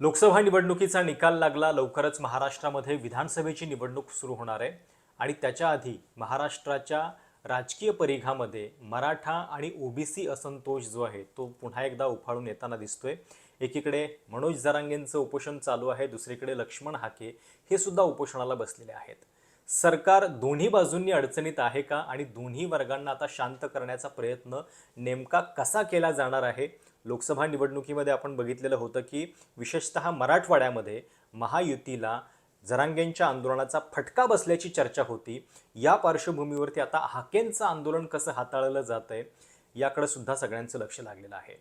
लोकसभा निवडणुकीचा निकाल लागला लवकरच महाराष्ट्रामध्ये विधानसभेची निवडणूक सुरू होणार आहे. आणि त्याच्या आधी महाराष्ट्राच्या राजकीय परिघामध्ये मराठा आणि ओबीसी असंतोष जो आहे तो पुन्हा एकदा उफाळून येताना दिसतोय. एकीकडे मनोज जरांगेंचं उपोषण चालू आहे दुसरीकडे लक्ष्मण हाके हे सुद्धा उपोषणाला बसलेले आहेत. सरकार दोन्ही बाजूंनी अडचणीत आहे का? आणि दोन्ही वर्गांना आता शांत करण्याचा प्रयत्न नेमका कसा केला जाणार आहे? लोकसभा निवडणुकीमध्ये आपण बघितलेलं होतं की विशेषतः मराठवाड्यामध्ये महायुतीला जरांगेंच्या आंदोलनाचा फटका बसल्याची चर्चा होती. या पार्श्वभूमीवरती आता हाकेंचं आंदोलन कसं हाताळलं जात आहे याकडे सुद्धा सगळ्यांचं लक्ष लागलेलं आहे.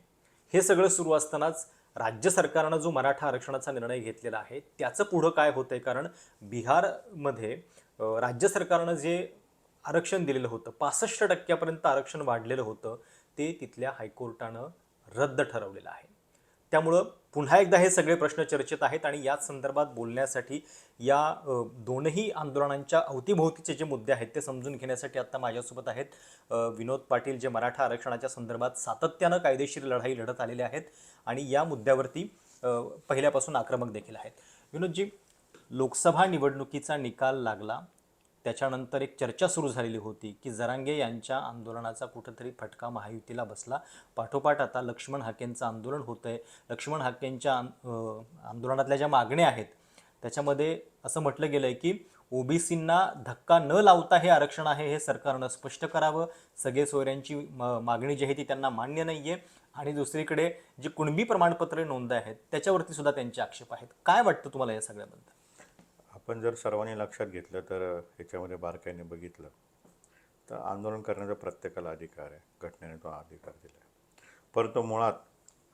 हे सगळं सुरू असतानाच राज्य सरकारनं जो मराठा आरक्षणाचा निर्णय घेतलेला आहे त्याचं पुढं काय होतं आहे कारण बिहारमध्ये राज्य सरकारनं जे आरक्षण दिलेलं होतं पासष्ट टक्क्यापर्यंत आरक्षण वाढलेलं होतं ते तिथल्या हायकोर्टानं रद्द ठरवलेलं आहे. त्यामुळं पुन्हा एकदा हे सगळे प्रश्न चर्चेत आहेत आणि याच संदर्भात बोलण्यासाठी या दोनही आंदोलनांच्या अवतीभोवतीचे जे मुद्दे आहेत ते समजून घेण्यासाठी आत्ता माझ्यासोबत आहेत विनोद पाटील जे मराठा आरक्षणाच्या संदर्भात सातत्यानं कायदेशीर लढाई लढत आलेले आहेत आणि या मुद्द्यावरती पहिल्यापासून आक्रमक देखील आहेत. विनोदजी लोकसभा निवडणुकीचा निकाल लागला. त्याच्यानंतर एक चर्चा सुरू झालेली होती की जरांगे यांच्या आंदोलनाचा कुठंतरी फटका महायुतीला बसला. पाठोपाठ आता लक्ष्मण हाकेंचं आंदोलन होतं आहे लक्ष्मण हाकेंच्या आंदोलनातल्या ज्या मागण्या आहेत त्याच्यामध्ये असं म्हटलं गेलं आहे की ओबीसींना धक्का न लावता हे आरक्षण आहे हे सरकारनं स्पष्ट करावं. सगळे सोयऱ्यांची म- मागणी जी आहे ती त्यांना मान्य नाही आहे आणि दुसरीकडे जी कुणबी प्रमाणपत्रे नोंद आहेत त्याच्यावरती सुद्धा त्यांचे आक्षेप आहेत. काय वाटतं तुम्हाला या सगळ्याबद्दल? आपण जर सर्वांनी लक्षात घेतलं तर ह्याच्यामध्ये बारकाईने बघितलं तर आंदोलन करण्याचा प्रत्येकाला अधिकार आहे. घटनेने तो अधिकार दिला आहे परंतु मुळात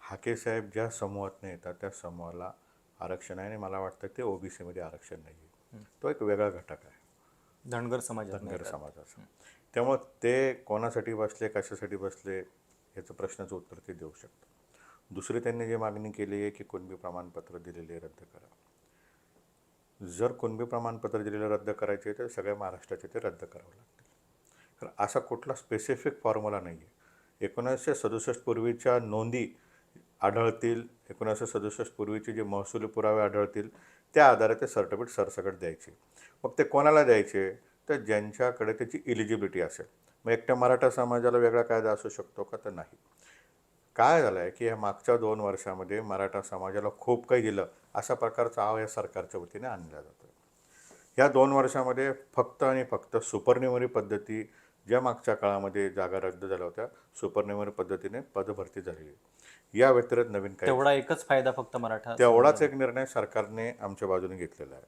हाके साहेब ज्या समूहातनं येतात त्या समूहाला आरक्षण आहे आणि मला वाटतं ते ओबीसीमध्ये आरक्षण नाही आहे तो एक वेगळा घटक आहे. धनगर समाजात धनगर समाजाचा त्यामुळं ते कोणासाठी बसले कशासाठी बसले याचं प्रश्नाचं उत्तर ते देऊ शकतं दुसरी त्यांनी जी मागणी केली आहे की कुणबी प्रमाणपत्र दिलेले रद्द करा. जर कुणबी प्रमाणपत्र दिलेलं रद्द करायचे तर सगळ्या महाराष्ट्राचे ते रद्द करावं लागतील. तर असा कुठला स्पेसिफिक फॉर्म्युला नाही आहे एकोणीसशे सदुसष्ट पूर्वीच्या नोंदी आढळतील एकोणीसशे सदुसष्ट पूर्वीचे जे महसुली पुरावे आढळतील त्या आधारे ते सर्टिफिकेट सरसकट द्यायचे. मग ते कोणाला द्यायचे? तर ज्यांच्याकडे त्याची इलिजिबिलिटी असेल. मग एकट्या मराठा समाजाला वेगळा कायदा असू शकतो का? तर नाही. काय झालं आहे की या मागच्या दोन वर्षामध्ये मराठा समाजाला खूप काही दिलं अशा प्रकारचा आव या सरकारच्या वतीने आणला जातो या दोन वर्षामध्ये फक्त आणि फक्त सुपरन्युमरी पद्धती ज्या मागच्या काळामध्ये जागा रद्द झाल्या होत्या सुपरन्युमरी पद्धतीने पदभरती झालेली. या व्यतिरिक्त नवीन काही तेवढा एकच फायदा फक्त मराठा तेवढाच एक निर्णय सरकारने आमच्या बाजूने घेतलेला आहे.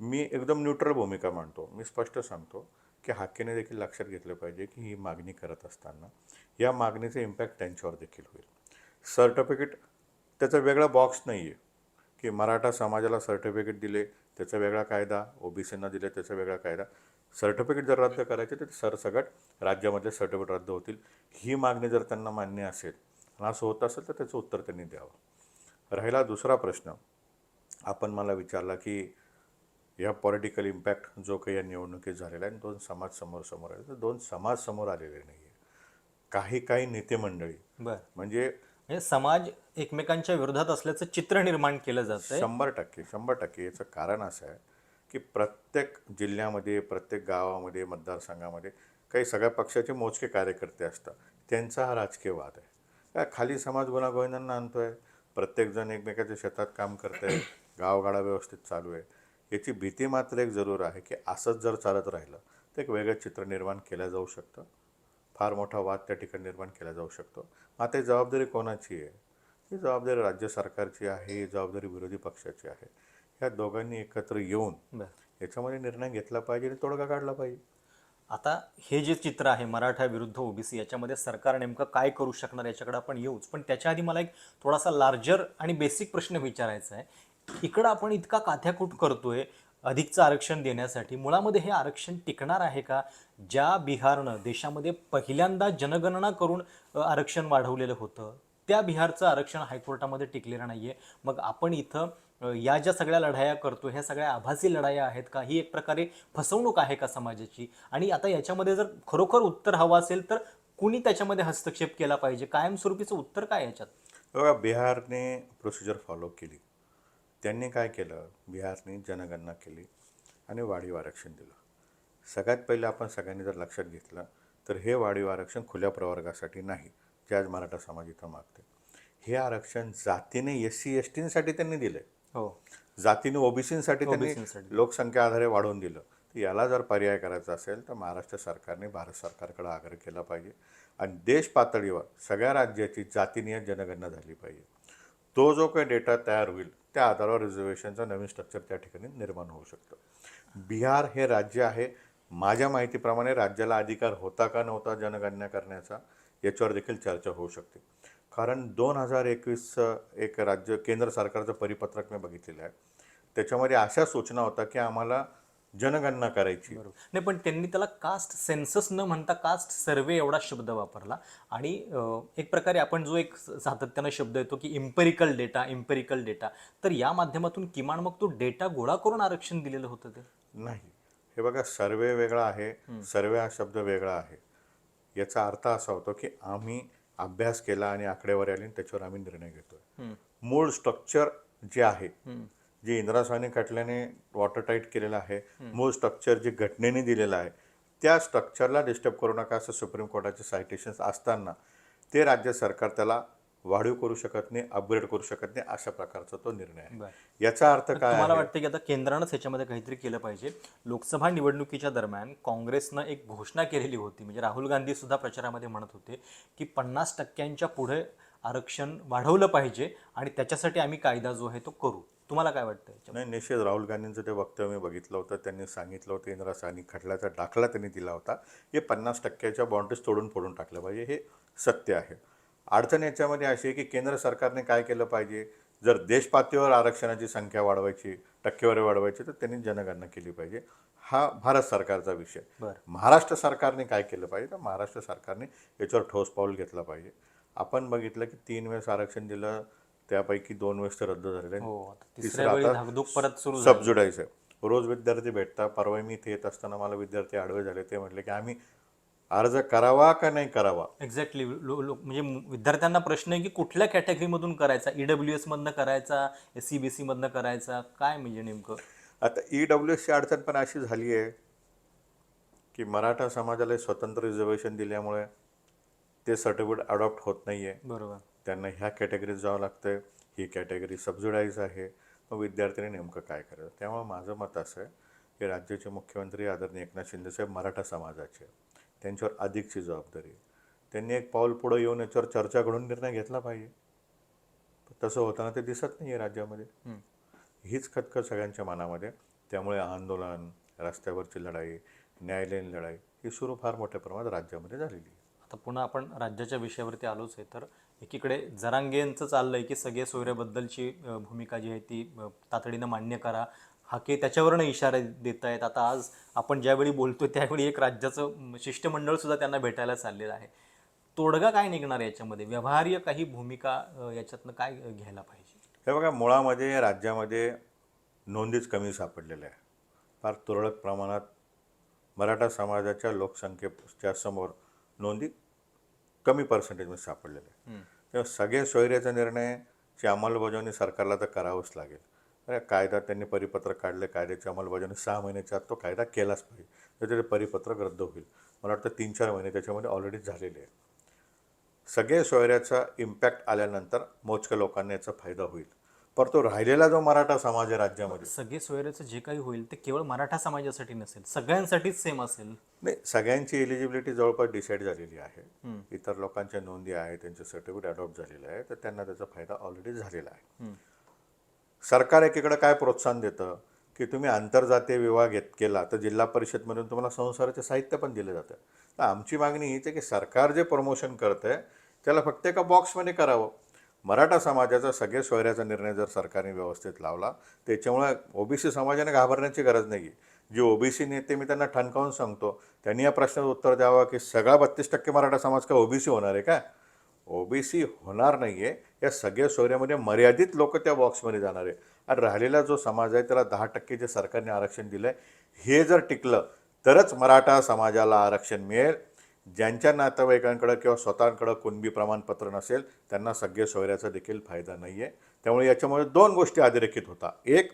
मी एकदम न्यूट्रल भूमिका मांडतो. मी स्पष्ट सांगतो. की हाकेने देखील लक्षात घेतलं पाहिजे की ही मागणी करत असताना या मागणीचे इम्पॅक्ट त्यांच्यावर देखील होईल. सर्टिफिकेट त्याचा वेगळा बॉक्स नाही आहे की मराठा समाजाला सर्टिफिकेट दिले त्याचा वेगळा कायदा ओबीसींना दिले त्याचा वेगळा कायदा. सर्टिफिकेट जर रद्द करायचे तर सरसकट राज्यामधले सर्टिफिकेट रद्द होतील. ही मागणी जर त्यांना मान्य असेल आणि असं होत असेल तर त्याचं उत्तर त्यांनी द्यावं. राहिला दुसरा प्रश्न. आपण मला विचारला की या पॉलिटिकल इम्पॅक्ट जो काही या निवडणुकीत झालेला आहे आणि दोन समाज समोर समोर आले तर दोन समाज समोर आलेले नाही आहे काही काही नेते मंडळी बर. म्हणजे म्हणजे समाज एकमेकांच्या विरोधात असल्याचं चित्र निर्माण केलं जातंय. शंभर टक्के शंभर टक्के. याचं कारण असं आहे की प्रत्येक जिल्ह्यामध्ये प्रत्येक गावामध्ये मतदारसंघामध्ये काही सगळ्या पक्षाचे मोजके कार्यकर्ते असतात. त्यांचा हा राजकीय वाद आहे. काय खाली समाज गुणागोविंदांना आणतो आहे प्रत्येकजण एकमेकाच्या शेतात काम करत आहे गावगाडा व्यवस्थित चालू आहे. याची भीती मात्र एक जरूर आहे की असंच जर चालत राहिलं तर एक वेगळं चित्र निर्माण केलं जाऊ शकतं. फार मोठा वाद त्या ठिकाणी निर्माण केला जाऊ शकतो. आता ही जबाबदारी कोणाची आहे? ही जबाबदारी राज्य सरकारची आहे ही जबाबदारी विरोधी पक्षाची आहे. ह्या दोघांनी एकत्र येऊन याच्यामध्ये निर्णय घेतला पाहिजे आणि तोडगा काढला पाहिजे. आता हे जे चित्र आहे मराठा विरुद्ध ओबीसी याच्यामध्ये सरकार नेमकं काय करू शकणार याच्याकडे आपण येऊच. पण त्याच्या आधी मला एक थोडासा लार्जर आणि बेसिक प्रश्न विचारायचा आहे. इकडं आपण इतका काथ्याकूट करतोय अधिकचं आरक्षण देण्यासाठी. मुळामध्ये हे आरक्षण टिकणार आहे का? ज्या बिहारनं देशामध्ये पहिल्यांदा जनगणना करून आरक्षण वाढवलेलं होतं त्या बिहारचं आरक्षण हायकोर्टामध्ये टिकलेलं नाहीये. मग आपण इथं या ज्या सगळ्या लढाया करतो ह्या सगळ्या आभासी लढाया आहेत का? ही एक प्रकारे फसवणूक आहे का समाजाची? आणि आता याच्यामध्ये जर खरोखर उत्तर हवं असेल तर कुणी त्याच्यामध्ये हस्तक्षेप केला पाहिजे? कायमस्वरूपीचं उत्तर काय याच्यात? बघा बिहारने प्रोसिजर फॉलो केली. त्यांनी काय केलं? बिहारने जनगणना केली आणि वाढीव आरक्षण दिलं. सगळ्यात पहिले आपण सगळ्यांनी जर लक्षात घेतलं तर हे वाढीव आरक्षण खुल्या प्रवर्गासाठी नाही जे आज मराठा समाज इथं मागते हे आरक्षण जातीने एस सी एस टीसाठी त्यांनी दिलं हो. जातीने ओबीसीसाठी त्यांनी लोकसंख्या आधारे वाढवून दिलं. तर याला जर पर्याय करायचा असेल तर महाराष्ट्र सरकारने भारत सरकारकडे आग्रह केला पाहिजे. आणि देश पातळीवर सगळ्या राज्याची जातीनीय जनगणना झाली पाहिजे. तो जो काही डेटा तयार होईल त्या आधारावर रिझर्वेशनचं नवीन स्ट्रक्चर त्या ठिकाणी निर्माण होऊ शकतं. बिहार हे राज्य आहे. माझ्या माहितीप्रमाणे राज्याला अधिकार होता का नव्हता जनगणना करण्याचा याच्यावर देखील चर्चा होऊ शकते. कारण दोन हजार एकवीसचं एक राज्य केंद्र सरकारचं परिपत्रक मी बघितलेलं आहे. त्याच्यामध्ये अशा सूचना होत्या की आम्हाला जनगणना करायची. नाही पण त्यांनी त्याला कास्ट सेन्सस न म्हणता कास्ट सर्वे एवढा शब्द वापरला. आणि एक प्रकारे आपण जो एक सातत्यानं शब्द येतो की इम्पेरिकल डेटा इम्पेरिकल डेटा तर या माध्यमातून किमान मग तो डेटा गोळा करून आरक्षण दिलेलं होतं ते. नाही. हे बघा सर्वे वेगळा आहे. सर्वे हा शब्द वेगळा आहे. याचा अर्थ असा होतो की आम्ही अभ्यास केला आणि आकडेवारी आली आणि त्याच्यावर आम्ही निर्णय घेतोय. मूळ स्ट्रक्चर जे आहे जे इंदिरा साहनी खटल्याने वॉटर टाईट केलेलं आहे मूळ स्ट्रक्चर जे घटनेने दिलेलं आहे त्या स्ट्रक्चरला डिस्टर्ब करू नका असं सुप्रीम कोर्टाचे सायटेशन्स असताना. ते राज्य सरकार त्याला वाढीव करू शकत नाही अपग्रेड करू शकत नाही अशा प्रकारचा तो निर्णय आहे. याचा अर्थ काय आहे? वाटतं की आता केंद्रानंच ह्याच्यामध्ये काहीतरी केलं पाहिजे? लोकसभा निवडणुकीच्या दरम्यान काँग्रेसनं एक घोषणा केलेली होती म्हणजे राहुल गांधी सुद्धा प्रचारामध्ये म्हणत होते की पन्नास टक्क्यांच्या पुढे आरक्षण वाढवलं पाहिजे आणि त्याच्यासाठी आम्ही कायदा जो आहे तो करू. तुम्हाला काय वाटतं? नाही निश्चित राहुल गांधींचं ते वक्तव्य मी बघितलं होतं त्यांनी सांगितलं होतं इंदिरा साहनी खटल्याचा दाखला त्यांनी दिला होता. हे पन्नास टक्क्याच्या बाउंड्रीज तोडून फोडून टाकलं पाहिजे हे सत्य आहे. अडचण याच्यामध्ये अशी आहे की केंद्र सरकारने काय केलं पाहिजे? जर देशपातळीवर आरक्षणाची संख्या वाढवायची टक्केवारी वाढवायची तर त्यांनी जनगणना केली पाहिजे. हा भारत सरकारचा विषय. बरं. महाराष्ट्र सरकारने काय केलं पाहिजे? तर महाराष्ट्र सरकारने याच्यावर ठोस पाऊल घेतलं पाहिजे. आपण बघितलं की तीन वेळेस आरक्षण दिलं त्यापैकी दोन वेळेस रद्द झालेलं हो तिसरं परत सुरू. सबजुडायचं आहे रोज विद्यार्थी भेटता परवा मी इथे येत असताना मला विद्यार्थी आडवे झाले ते म्हटले की आम्ही अर्ज करावा का नाही करावा? एक्झॅक्टली म्हणजे विद्यार्थ्यांना प्रश्न आहे की कुठल्या कॅटेगरीमधून करायचा? ईडब्ल्यू एस मधनं करायचा? एस सी बी सी मधनं करायचा? काय म्हणजे नेमकं? आता ई डब्ल्यू एसची अडचण पण अशी झाली आहे की मराठा समाजाला स्वतंत्र रिझर्वेशन दिल्यामुळे ते सर्टिफिकेट अडॉप्ट होत नाही आहे बरोबर. त्यांना ह्या कॅटेगरीत जावं लागतं ही कॅटेगरी सबजुडाईज आहे मग विद्यार्थ्यांनी नेमकं काय करायचं त्यामुळे माझं मत असं आहे की राज्याचे मुख्यमंत्री आदरणीय एकनाथ शिंदेसाहेब मराठा समाजाचे आहे. त्यांच्यावर अधिकची जबाबदारी आहे. त्यांनी एक पाऊल पुढं येऊन याच्यावर चर्चा घडून निर्णय घेतला पाहिजे तसं होताना ते दिसत नाही आहे राज्यामध्ये. हीच खतखत सगळ्यांच्या मनामध्ये त्यामुळे आंदोलन रस्त्यावरची लढाई न्यायालयीन लढाई ही सुरू फार मोठ्या प्रमाणात राज्यामध्ये झालेली आहे आता पुन्हा आपण राज्याच्या विषयावरती आलोच आहे तर एकीकडे जरांगेंचं चाललं आहे की सगळे सोयऱ्याबद्दलची भूमिका जी आहे ती तातडीनं मान्य करा. हाके त्याच्यावरनं इशारे देत आहेत आता आज आपण ज्यावेळी बोलतो त्यावेळी एक राज्याचं शिष्टमंडळसुद्धा त्यांना भेटायला चाललेलं आहे. तोडगा काय निघणार आहे याच्यामध्ये? व्यवहार्य काही भूमिका याच्यातनं काय घ्यायला पाहिजे? हे बघा मुळामध्ये राज्यामध्ये नोंदीच कमी सापडलेल्या आहे फार तुरळक प्रमाणात मराठा समाजाच्या लोकसंख्येच्या समोर नोंदी कमी पर्सेंटेजमध्ये सापडलेल्या आहे. तेव्हा सगळे सोयऱ्याचा निर्णयाची अंमलबजावणी सरकारला तर करावंच लागेल. अरे कायदा त्यांनी परिपत्रक काढले कायद्याची अंमलबजावणी सहा महिन्याच्या आत तो कायदा केलाच पाहिजे. तर ते परिपत्रक रद्द होईल. मला वाटतं तीन चार महिने त्याच्यामध्ये ऑलरेडी झालेले आहे सगळे सोयऱ्याचा इम्पॅक्ट आल्यानंतर मोजक्या लोकांना याचा फायदा होईल. परंतु राहिलेला जो मराठा समाज आहे राज्यामध्ये. सगळे सोयऱ्याचं जे काही होईल ते केवळ मराठा समाजासाठी नसेल सगळ्यांसाठीच सेम असेल. नाही सगळ्यांची एलिजिबिलिटी जवळपास डिसाईड झालेली आहे. इतर लोकांच्या नोंदी आहे त्यांचे सर्टिफिकेट अडॉप्ट झालेलं आहे तर त्यांना त्याचा फायदा ऑलरेडी झालेला आहे. सरकार एकीकडे काय प्रोत्साहन देतं? की तुम्ही आंतरजातीय विवाह घेत केला तर जिल्हा परिषदमधून तुम्हाला संसाराचे साहित्य पण दिलं जातं. तर आमची मागणी हीच आहे की सरकार जे प्रमोशन करतंय त्याला फक्त एका बॉक्समध्ये करावं. मराठा समाजाचा सगळे सोयऱ्याचा निर्णय जर सरकारने व्यवस्थित लावला त्याच्यामुळे ओबीसी समाजाने घाबरण्याची गरज नाही आहे जे ओबीसी नेते मी त्यांना ठणकावून सांगतो त्यांनी या प्रश्नाचं उत्तर द्यावं की सगळा बत्तीस टक्के मराठा समाज का ओबीसी होणार आहे का? ओबीसी होणार नाही आहे या सगळ्या सोयऱ्यामध्ये मर्यादित लोक त्या बॉक्समध्ये जाणार आहे. आणि राहिलेला जो समाज आहे त्याला दहा टक्के जे सरकारने आरक्षण दिलं आहे हे जर टिकलं तरच मराठा समाजाला आरक्षण मिळेल. ज्यांच्या नातेवाईकांकडं किंवा स्वतःकडं कुणबी प्रमाणपत्र नसेल त्यांना सगळे सोयऱ्याचा देखील फायदा नाही आहे त्यामुळे याच्यामुळे दोन गोष्टी अधोरेखित होता. एक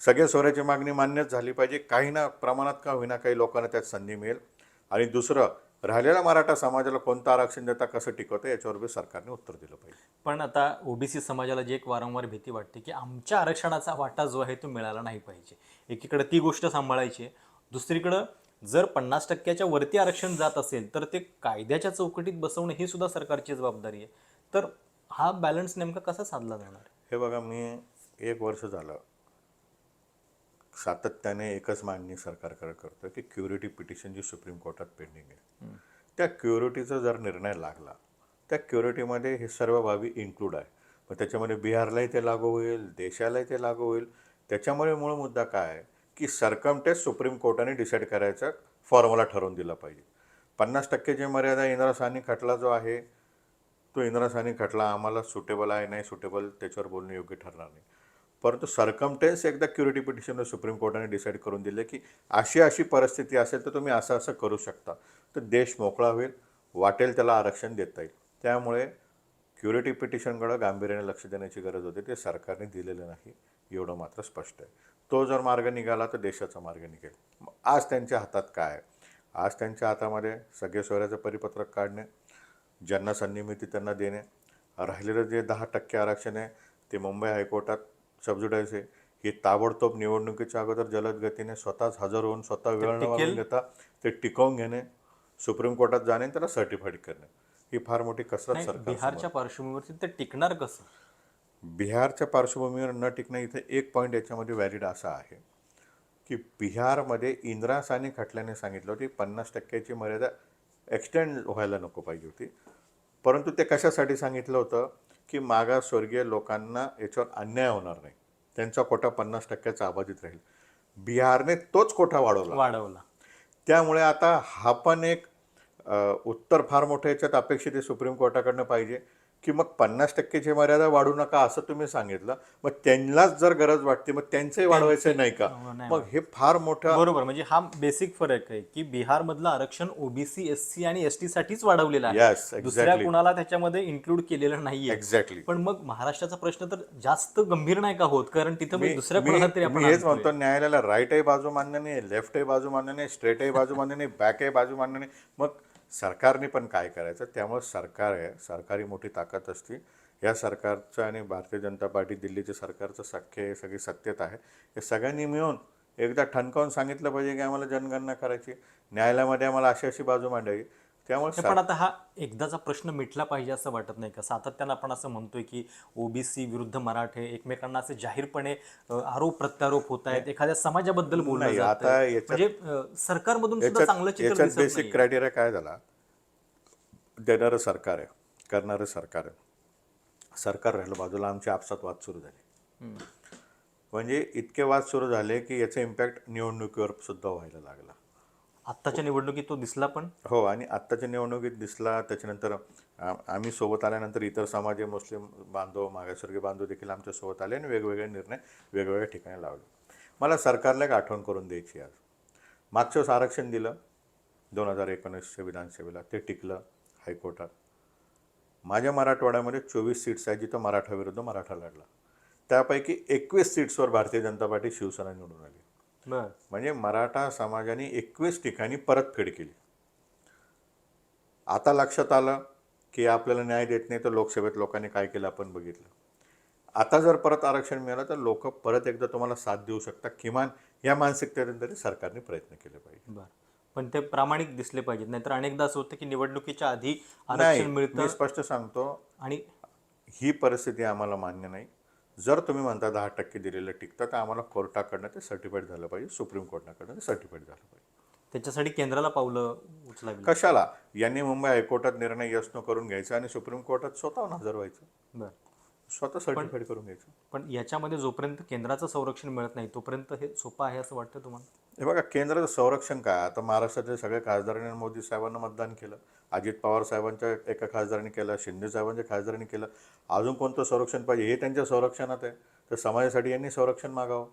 सगळे सोयऱ्याची मागणी मान्यच झाली पाहिजे. काही ना प्रमाणात का होईना काही लोकांना त्यात संधी मिळेल. आणि दुसरं राहिलेल्या मराठा समाजाला कोणतं आरक्षण देता कसं टिकवतं याच्यावर बी सरकारने उत्तर दिलं पाहिजे. पण आता ओबीसी समाजाला जी एक वारंवार भीती वाटते की आमच्या आरक्षणाचा वाटा जो आहे तो मिळाला नाही पाहिजे. एकीकडे ती गोष्ट सांभाळायची दुसरीकडं जर पन्नास टक्क्याच्या वरती आरक्षण जात असेल तर ते कायद्याच्या चौकटीत बसवणं ही सुद्धा सरकारची जबाबदारी आहे. तर हा बॅलन्स नेमका कसा साधला जाणार? हे बघा मी एक वर्ष झालं सातत्याने एकच मागणी सरकारकडे करतो की क्युरिटी पिटिशन जी सुप्रीम कोर्टात पेंडिंग आहे. त्या क्युरिटीचा जर निर्णय लागला त्या क्युरिटीमध्ये हे सर्व बाबी इन्क्लूड आहे. मग त्याच्यामध्ये बिहारलाही ते लागू होईल देशालाही ते लागू होईल. त्याच्यामुळे मूळ मुद्दा काय आहे? की सरकम टेस्ट सुप्रीम कोर्टाने डिसाईड करायचा फॉर्म्युला ठरवून दिला पाहिजे. पन्नास टक्केची मर्यादा इंद्रासानी खटला जो आहे तो इंद्रासानी खटला. आम्हाला सुटेबल आहे नाही सुटेबल त्याच्यावर बोलणं योग्य ठरणार नाही. परंतु सरकमटेन्स एकदा क्युरिटी पिटिशन सुप्रीम कोर्टाने डिसाईड करून दिले की अशी अशी परिस्थिती असेल तर तुम्ही असं असं करू शकता. तर देश मोकळा होईल वाटेल त्याला आरक्षण देता येईल. त्यामुळे क्युरिटी पिटिशनकडं गांभीर्याने लक्ष देण्याची गरज होती. ते सरकारने दिलेलं नाही एवढं मात्र स्पष्ट आहे. तो जर मार्ग निघाला तर देशाचा मार्ग निघेल. मग आज त्यांच्या हातात काय आहे? आज त्यांच्या हातामध्ये सगळे सोयऱ्याचं परिपत्रक काढणे ज्यांना संधी मिळते त्यांना देणे राहिलेलं जे दहा टक्के आरक्षण आहे ते मुंबई हायकोर्टात सबजुडायज आहे हे ताबडतोब निवडणुकीच्या अगोदर जलद गतीने स्वतःच हजर होऊन स्वतः वेळ न घेता ते टिकवून घेणे सुप्रीम कोर्टात जाणे त्याला सर्टिफाईड करणे. ही फार मोठी कसरत सरकार बिहारच्या पार्श्वभूमीवरती ते टिकणार कसं? बिहारच्या पार्श्वभूमीवर न टिकणं इथे एक पॉईंट याच्यामध्ये व्हॅलिड असा आहे. की बिहारमध्ये इंदिरा सानी खटल्याने सांगितलं होती पन्नास टक्क्याची मर्यादा एक्सटेंड व्हायला नको पाहिजे होती. परंतु ते कशासाठी सांगितलं होतं? की मागासवर्गीय लोकांना याच्यावर अन्याय होणार नाही. त्यांचा कोटा पन्नास टक्क्याचा अबाधित राहील. बिहारने तोच कोटा वाढवला? वाढवला. त्यामुळे आता हा पण एक उत्तर फार मोठं याच्यात अपेक्षित आहे सुप्रीम कोर्टाकडनं पाहिजे. की मग पन्नास टक्केची मर्यादा वाढू नका असं तुम्ही सांगितलं. मग त्यांनाच जर गरज वाटते मग त्यांचंही वाढवायचं नाही का? हो, नाही मग हे फार मोठं बरोबर म्हणजे हा बेसिक फरक आहे की बिहारमधलं आरक्षण ओबीसी एस सी आणि एस टी साठीच वाढवलेलं आहे. दुसऱ्या. कुणाला त्याच्यामध्ये इन्क्लूड केलेलं नाहीये. एक्झॅक्टली पण मग महाराष्ट्राचा प्रश्न तर जास्त गंभीर नाही का होत? कारण तिथं दुसऱ्या कुणाला तरी आपण मी हेच. म्हणतो न्यायालयाला राईटही बाजू मान्य नाही लेफ्टही बाजू मान्य नाही स्ट्रेटही बाजू मान्य नाही बॅकही बाजू मान्य नाही. मग सरकारने पण काय करायचं त्यामुळे सरकार आहे सरकारी मोठी ताकद असते. या सरकारचं आणि भारतीय जनता पार्टी दिल्लीचं सरकारचं सख्य हे सगळी सत्यता आहे. हे सगळ्यांनी मिळून एकदा ठणकावून सांगितलं पाहिजे की आम्हाला जनगणना करायची. न्यायालयामध्ये आम्हाला अशी अशी बाजू मांडावी. त्यामुळे हे पण आता हा एकदाचा प्रश्न मिटला पाहिजे असं वाटत नाही का? सातत्यानं आपण असं म्हणतोय की ओबीसी विरुद्ध मराठे एकमेकांना असे जाहीरपणे आरोप प्रत्यारोप होत आहेत. एखाद्या समाजाबद्दल जात. आता म्हणजे सरकारमधून सुद्धा चांगलं चित्र बेसिक. क्रायटेरिया काय झाला? देणारं सरकार आहे करणारं सरकार आहे. सरकार राहिलं बाजूला आमचे आपसात वाद सुरू झाले. म्हणजे इतके वाद सुरू झाले की याचा इम्पॅक्ट निवडणुकीवर सुद्धा व्हायला लागला. आत्ताच्या निवडणुकीत तो दिसला पण? हो आणि आत्ताच्या निवडणुकीत दिसला त्याच्यानंतर आ- आम्ही सोबत आल्यानंतर इतर समाज मुस्लिम बांधव मागासवर्गीय बांधव देखील आमच्यासोबत आले आणि वेगवेगळे निर्णय वेगवेगळ्या ठिकाणी लावले. मला सरकारला एक आठवण करून द्यायची आज. मागच्या वेळेस आरक्षण दिलं दोन हजार एकोणीसच्या विधानसभेला ते टिकलं हायकोर्टात. माझ्या मराठवाड्यामध्ये चोवीस सीट्स आहेत जिथं मराठा विरुद्ध मराठा लढला. त्यापैकी एकवीस सीट्सवर भारतीय जनता पार्टी शिवसेना निवडून आली. म्हणजे मराठा समाजाने एकवीस ठिकाणी परतफेड केली. आता लक्षात आलं की आपल्याला न्याय देत नाही तर लोकसभेत लोकांनी काय केलं आपण बघितलं. आता जर परत आरक्षण मिळालं तर लोक परत एकदा तुम्हाला साथ देऊ शकतात किमान या मानसिकतेतून तरी सरकारने प्रयत्न केले पाहिजे. बर. पण ते प्रामाणिक दिसले पाहिजेत नाहीतर अनेकदा असं होतं की निवडणुकीच्या आधी आरक्षण मिळतं स्पष्ट सांगतो आणि ही परिस्थिती आम्हाला मान्य नाही. जर तुम्ही म्हणता दहा टक्के दिलेलं टिकतं तर आम्हाला कोर्टाकडनं ते सर्टिफाईड झालं पाहिजे सुप्रीम कोर्टाकडनं ते सर्टिफाईड झालं पाहिजे. त्याच्यासाठी केंद्राला पावलं उचलावी. कशाला? यांनी मुंबई हायकोर्टात निर्णय यश करून घ्यायचा आणि सुप्रीम कोर्टात स्वतःहून हजर व्हायचं. बर. स्वतः सर्टिफाईड करून घ्यायचं. पण याच्यामध्ये जोपर्यंत केंद्राचं संरक्षण मिळत नाही तोपर्यंत हे सोपं आहे असं वाटतं तुम्हाला? हे बघा केंद्राचं संरक्षण काय? आता महाराष्ट्रातले सगळे खासदारांनी मोदी साहेबांना मतदान केलं अजित पवार साहेबांच्या एका खासदारांनी केलं शिंदे साहेबांच्या खासदारांनी केलं. अजून कोणतं संरक्षण पाहिजे? हे त्यांच्या संरक्षणात आहे. तर समाजासाठी यांनी संरक्षण मागावं.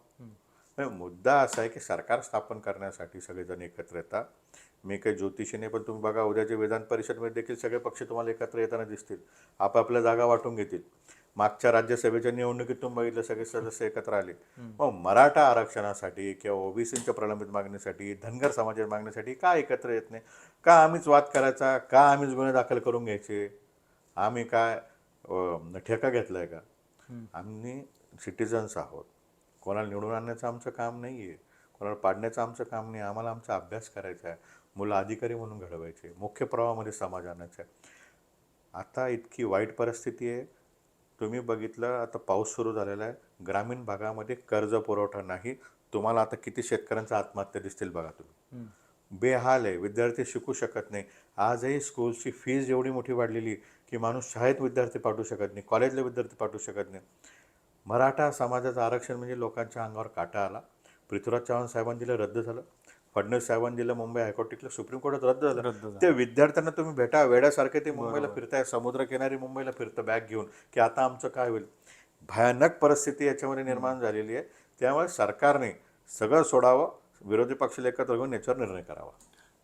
पण मुद्दा असा आहे की सरकार स्थापन करण्यासाठी सगळेजण एकत्र येतात. मी काही ज्योतिषी नाही पण तुम्ही बघा उद्याच्या विधान परिषदमध्ये देखील सगळे पक्ष तुम्हाला एकत्र येताना दिसतील. आपापल्या जागा वाटून घेतील. मागच्या राज्यसभेच्या निवडणुकीत तुम्ही बघितलं सगळे सदस्य एकत्र आले. मग मराठा आरक्षणासाठी किंवा ओबीसीच्या प्रलंबित मागणीसाठी धनगर समाजाच्या मागणीसाठी का एकत्र येत नाही? का आम्हीच वाद करायचा? का आम्हीच गुन्हे दाखल करून घ्यायचे? आम्ही काय ठेका घेतलाय का? आम्ही सिटिझन्स आहोत. कोणाला निवडून आणण्याचं आमचं काम नाही आहे कोणाला पाडण्याचं आमचं काम नाही. आम्हाला आमचा अभ्यास करायचा आहे. मुलं अधिकारी म्हणून घडवायचे. मुख्य प्रवाहामध्ये समाज आणायचा आहे. आता इतकी वाईट परिस्थिती आहे. तुम्ही बघितलं आता पाऊस सुरू झालेला आहे. ग्रामीण भागामध्ये कर्ज पुरवठा नाही. तुम्हाला आता किती शेतकऱ्यांचा आत्महत्या दिसतील बघा तुम्ही. बेहाल आहे. विद्यार्थी शिकू शकत नाही. आजही स्कूलची फीज एवढी मोठी वाढलेली की माणूस शाळेत विद्यार्थी पाठवू शकत नाही कॉलेजला विद्यार्थी पाठवू शकत नाही. मराठा समाजाचं आरक्षण म्हणजे लोकांच्या अंगावर काटा आला. पृथ्वीराज चव्हाण साहेबांनी दिलं रद्द झालं. फडणवीस साहेबांनी दिलं मुंबई हायकोर्ट टिकलं सुप्रीम कोर्टात रद्द रद्द झालं. ते विद्यार्थ्यांना तुम्ही भेटा वेड्यासारखे ते मुंबईला फिरताय समुद्रकिनारी मुंबईला फिरतं बॅग घेऊन की आता आमचं काय होईल? भयानक परिस्थिती याच्यामध्ये निर्माण झालेली आहे. त्यामुळे सरकारने सगळं सोडावं विरोधी पक्षाला एकत्र घेऊन याच्यावर निर्णय करावा.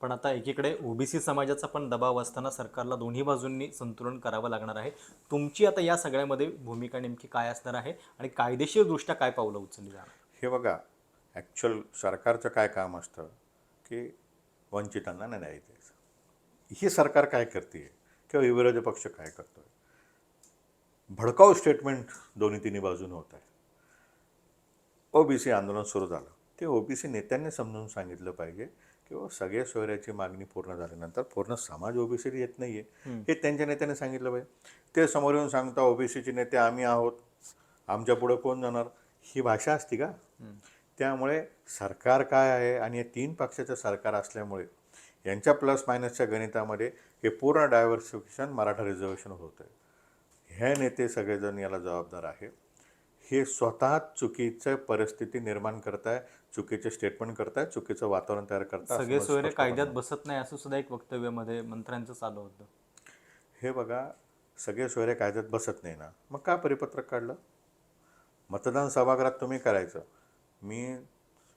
पण आता एकीकडे ओबीसी समाजाचा पण दबाव असताना सरकारला दोन्ही बाजूंनी संतुलन करावं लागणार आहे. तुमची आता या सगळ्यामध्ये भूमिका नेमकी काय असणार आहे? आणि कायदेशीर दृष्ट्या काय पावलं उचलली जाणार? हे बघा ॲक्च्युअल सरकारचं काय काम असतं की वंचितांना न्याय द्यायचं. ही सरकार काय करते? किंवा विरोधी पक्ष काय करतोय? भडकाऊ स्टेटमेंट दोन्ही तिन्ही बाजूने होत आहे. ओबीसी आंदोलन सुरू झालं. ते ओबीसी नेत्यांनी समजून सांगितलं पाहिजे की हो, सगळ्या सोयऱ्याची मागणी पूर्ण झाल्यानंतर पूर्ण समाज ओबीसी येत नाही आहे हे त्यांच्या नेत्याने सांगितलं पाहिजे. ते समोर येऊन सांगता ओबीसीचे नेते आम्ही आहोत. आमच्या पुढे कोण जाणार? ही भाषा असती का? त्यामुळे सरकार काय आहे आणि हे तीन पक्षाचं सरकार असल्यामुळे यांच्या प्लस मायनसच्या गणितामध्ये हे पूर्ण डायव्हर्सिफिकेशन मराठा रिझर्वेशन होतं आहे हे नेते सगळेजण याला जबाबदार आहे. हे स्वतः चुकीचं परिस्थिती निर्माण करताय चुकीचे स्टेटमेंट करताय चुकीचं वातावरण तयार करताय सगळे सोयरे कायद्यात बसत नाही असं सुद्धा एक वक्तव्यामध्ये मंत्र्यांचं चालू होतं. हे बघा सगळे सोयरे कायद्यात बसत नाही ना. मग का परिपत्रक काढलं? मतदान सभागृहात तुम्ही करायचं. मी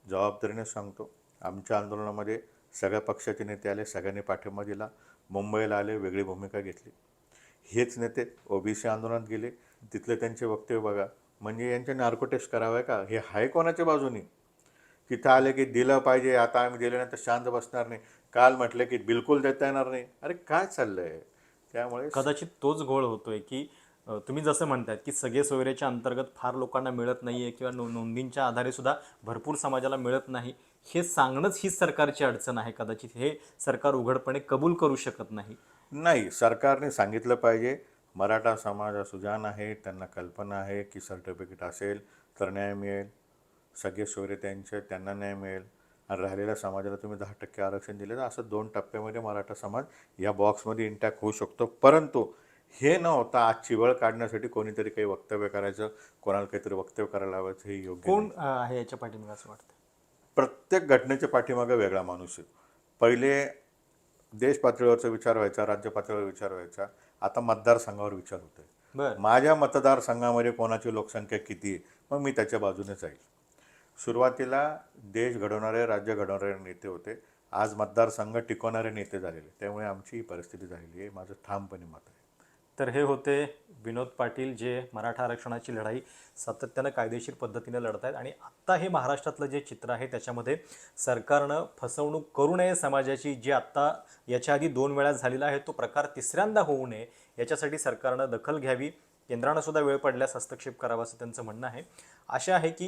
जबाबदारीने सांगतो आमच्या आंदोलनामध्ये सगळ्या पक्षाचे नेते आले सगळ्यांनी पाठिंबा दिला मुंबईला आले वेगळी भूमिका घेतली. हेच नेते ओबीसी आंदोलनात गेले तिथले त्यांचे वक्तव्य बघा. म्हणजे यांच्या नार्को टेस्ट करावं का? हे हाय कोणाच्या बाजूनी? तिथं आले की दिलं पाहिजे आता आम्ही दिले नाही तर शांत बसणार नाही. काल म्हटलं की बिलकुल देता येणार नाही. अरे काय चाललं आहे त्यामुळे कदाचित तोच घोळ होतोय की तुम्ही जसं म्हणतात की सगळे सोयरेच्या अंतर्गत फार लोकांना मिळत नाही आहे किंवा नो नोंदींच्या आधारे सुद्धा भरपूर समाजाला मिळत नाही. हे सांगणंच ही सरकारची अडचण आहे कदाचित. हे सरकार उघडपणे कबूल करू शकत नाही. नाही सरकारने सांगितलं पाहिजे. मराठा समाज सुजान आहे त्यांना कल्पना आहे की सर्टिफिकेट असेल तर न्याय मिळेल. सगळे सोयरे त्यांचे त्यांना न्याय मिळेल. आणि राहिलेल्या समाजाला तुम्ही दहा टक्के आरक्षण दिले तर असं दोन टप्प्यामध्ये मराठा समाज या बॉक्समध्ये इंटॅक्ट होऊ शकतो. परंतु हे न होता आजची वेळ काढण्यासाठी कोणीतरी काही वक्तव्य करायचं कोणाला काहीतरी वक्तव्य करायला लावायचं हे योग्य. कोण आहे याच्या पाठीमागे असं वाटतं प्रत्येक घटनेच्या पाठीमागे वेगळा माणूस आहे. पहिले देश पातळीवरचा विचार व्हायचा राज्य पातळीवर विचार व्हायचा. आता मतदारसंघावर विचार होतोय बर. माझ्या मतदारसंघामध्ये कोणाची लोकसंख्या किती आहे मग मी त्याच्या बाजूने जाईल. सुरुवातीला देश घडवणारे राज्य घडवणारे नेते होते. आज मतदारसंघ टिकवणारे नेते झालेले त्यामुळे आमची ही परिस्थिती झालेली आहे. माझं ठामपणे मत आहे. तर हे होते विनोद पाटील जे मराठा आरक्षणाची लढाई सातत्यानं कायदेशीर पद्धतीने लढत आहेत. आणि आत्ता हे महाराष्ट्रातलं जे चित्र आहे त्याच्यामध्ये सरकारनं फसवणूक करू नये समाजाची जी आत्ता याच्या आधी दोन वेळा झालेला आहे तो प्रकार तिसऱ्यांदा होऊ नये याच्यासाठी सरकारनं दखल घ्यावी. केंद्रानं सुद्धा वेळ पडल्यास हस्तक्षेप करावा असं त्यांचं म्हणणं आहे. आशा आहे की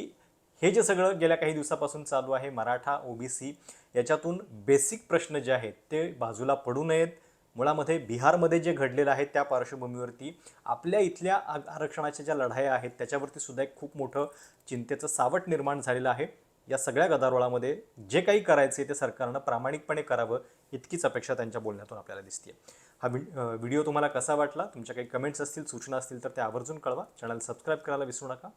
हे जे सगळं गेल्या काही दिवसापासून चालू आहे मराठा ओबीसी याच्यातून बेसिक प्रश्न जे आहेत ते बाजूला पडू नयेत. मुळामध्ये बिहारमध्ये जे घडलेलं आहे त्या पार्श्वभूमीवरती आपल्या इथल्या आरक्षणाच्या ज्या लढाया आहेत त्याच्यावरती सुद्धा एक खूप मोठं चिंतेचं सावट निर्माण झालेलं आहे. या सगळ्या गदारोळामध्ये जे काही करायचे ते सरकारनं प्रामाणिकपणे करावं इतकीच अपेक्षा त्यांच्या बोलण्यातून आपल्याला दिसते हा व्हिडिओ तुम्हाला कसा वाटला? तुमच्या काही कमेंट्स असतील सूचना असतील तर त्या आवर्जून कळवा. चॅनल सबस्क्राईब करायला विसरू नका.